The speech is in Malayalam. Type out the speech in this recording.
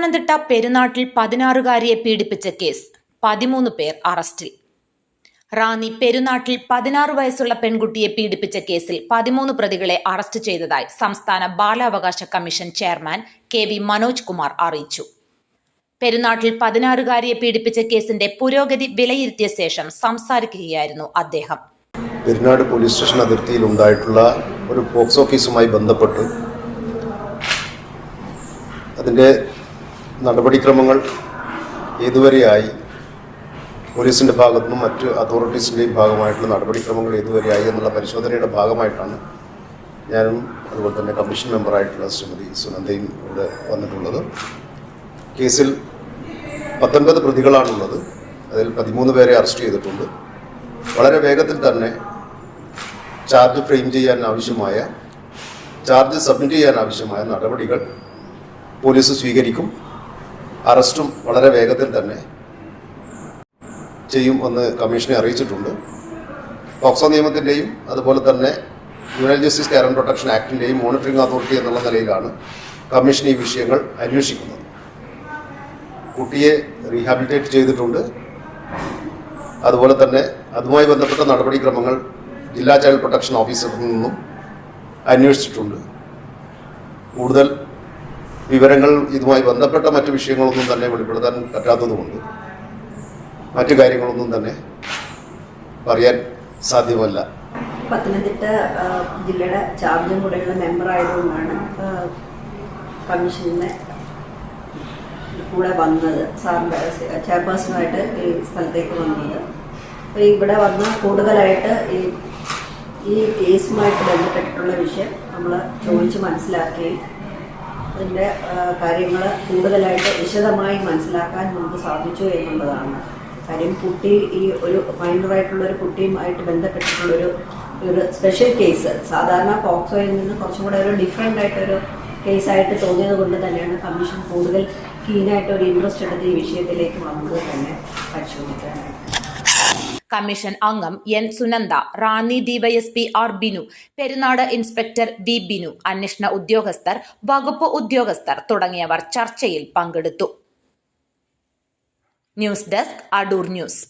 പത്തനംതിട്ട പെരുന്നാട്ടിൽ പതിനാറുകാരിയെ പീഡിപ്പിച്ച കേസ്. പതിമൂന്ന് പേർ അറസ്റ്റിൽ. റാന്നി പെരുന്നാട്ടിൽ പതിനാറ് വയസ്സുള്ള പെൺകുട്ടിയെ പീഡിപ്പിച്ച കേസിൽ പതിമൂന്ന് പ്രതികളെ അറസ്റ്റ് ചെയ്തതായി സംസ്ഥാന ബാലാവകാശ commission chairman K V Manoj Kumar അറിയിച്ചു. പെരുന്നാട്ടിൽ പതിനാറുകാരിയെ പീഡിപ്പിച്ച കേസിന്റെ പുരോഗതി വിലയിരുത്തിയ ശേഷം സംസാരിക്കുകയായിരുന്നു അദ്ദേഹം. പെരിനാട് പോലീസ് സ്റ്റേഷൻ അതിർത്തിയിൽ ഉണ്ടായിട്ടുള്ള ഒരു പോക്സോ ഓഫീസുമായി ബന്ധപ്പെട്ട് അതിന്റെ നടപടിക്രമങ്ങൾ ഏതുവരെയായി പോലീസിന്റെ ഭാഗത്തു നിന്നും മറ്റ് അതോറിറ്റീസിന്റെയും ഭാഗമായിട്ടുള്ള നടപടിക്രമങ്ങൾ ഏതുവരെയായി എന്നുള്ള പരിശോധനയുടെ ഭാഗമായിട്ടാണ് ഞാനും അതുപോലെ തന്നെ കമ്മീഷൻ മെമ്പറായിട്ടുള്ള ശ്രീമതി സുനന്ദയും ഇവിടെ വന്നിട്ടുള്ളത്. കേസിൽ പത്തൊൻപത് പ്രതികളാണുള്ളത്. അതിൽ പതിമൂന്ന് പേരെ അറസ്റ്റ് ചെയ്തിട്ടുണ്ട്. വളരെ വേഗത്തിൽ തന്നെ ചാർജ് ഫ്രെയിം ചെയ്യാൻ ആവശ്യമായ ചാർജ് സബ്മിറ്റ് ചെയ്യാൻ ആവശ്യമായ നടപടികൾ പോലീസ് സ്വീകരിക്കും. അറസ്റ്റും വളരെ വേഗത്തിൽ തന്നെ ചെയ്യും എന്ന് കമ്മീഷനെ അറിയിച്ചിട്ടുണ്ട്. പോക്സോ നിയമത്തിന്റെയും അതുപോലെ തന്നെ juvenile justice care and protection ആക്ടിന്റെയും monitoring authority എന്നുള്ള നിലയിലാണ് കമ്മീഷൻ ഈ വിഷയങ്ങൾ അന്വേഷിക്കുന്നത്. കുട്ടിയെ റീഹാബിലിറ്റേറ്റ് ചെയ്തിട്ടുണ്ട്. അതുപോലെ തന്നെ അതുമായി ബന്ധപ്പെട്ട നടപടിക്രമങ്ങൾ ജില്ലാ ചൈൽഡ് പ്രൊട്ടക്ഷൻ ഓഫീസറിൽ നിന്നും അന്വേഷിച്ചിട്ടുണ്ട്. കൂടുതൽ വിവരങ്ങൾ ഇതുമായി ബന്ധപ്പെട്ട മറ്റു വിഷയങ്ങളൊന്നും തന്നെ വെളിപ്പെടുത്താൻ പറ്റാത്തതുകൊണ്ട് മറ്റു കാര്യങ്ങളൊന്നും തന്നെ പറയാൻ സാധ്യമല്ല. പത്തനംതിട്ട ജില്ലയുടെ ചാർജും കൂടെയുള്ള മെമ്പർ ആയതുകൊണ്ടാണ് കമ്മീഷനെ കൂടെ വന്നത്. സാറിന്റെ ചെയർപേഴ്സണായിട്ട് ഈ സ്ഥലത്തേക്ക് വന്നത്. അപ്പോൾ ഇവിടെ വന്ന് കൂടുതലായിട്ട് ഈ ഈ കേസുമായിട്ട് ബന്ധപ്പെട്ടിട്ടുള്ള വിഷയം നമ്മൾ ചോദിച്ച് മനസ്സിലാക്കുകയും അതിന്റെ കാര്യങ്ങൾ കൂടുതലായിട്ട് വിശദമായി മനസ്സിലാക്കാൻ നമുക്ക് സാധിച്ചു എന്നുള്ളതാണ്. കാര്യം കുട്ടി ഈ ഒരു മൈനറായിട്ടുള്ള ഒരു കുട്ടിയുമായിട്ട് ബന്ധപ്പെട്ടിട്ടുള്ളൊരു ഒരു സ്പെഷ്യൽ കേസ് സാധാരണ പോക്സോയിൽ നിന്ന് കുറച്ചും കൂടെ ഒരു ഡിഫറെന്റ് ആയിട്ടൊരു കേസായിട്ട് തോന്നിയത് കൊണ്ട് തന്നെയാണ് കമ്മീഷൻ കൂടുതൽ കീനായിട്ട് ഒരു ഇൻട്രസ്റ്റ് എടുത്ത് ഈ വിഷയത്തിലേക്ക് വന്നത് തന്നെ പരിശോധിക്കാനായിട്ട്. കമ്മീഷൻ അംഗം N Sunanda Ranni DYSP R Binu Perunad inspector V Binu അന്വേഷണ ഉദ്യോഗസ്ഥർ വകുപ്പ് ഉദ്യോഗസ്ഥർ തുടങ്ങിയവർ ചർച്ചയിൽ പങ്കെടുത്തു. News desk Adoor news.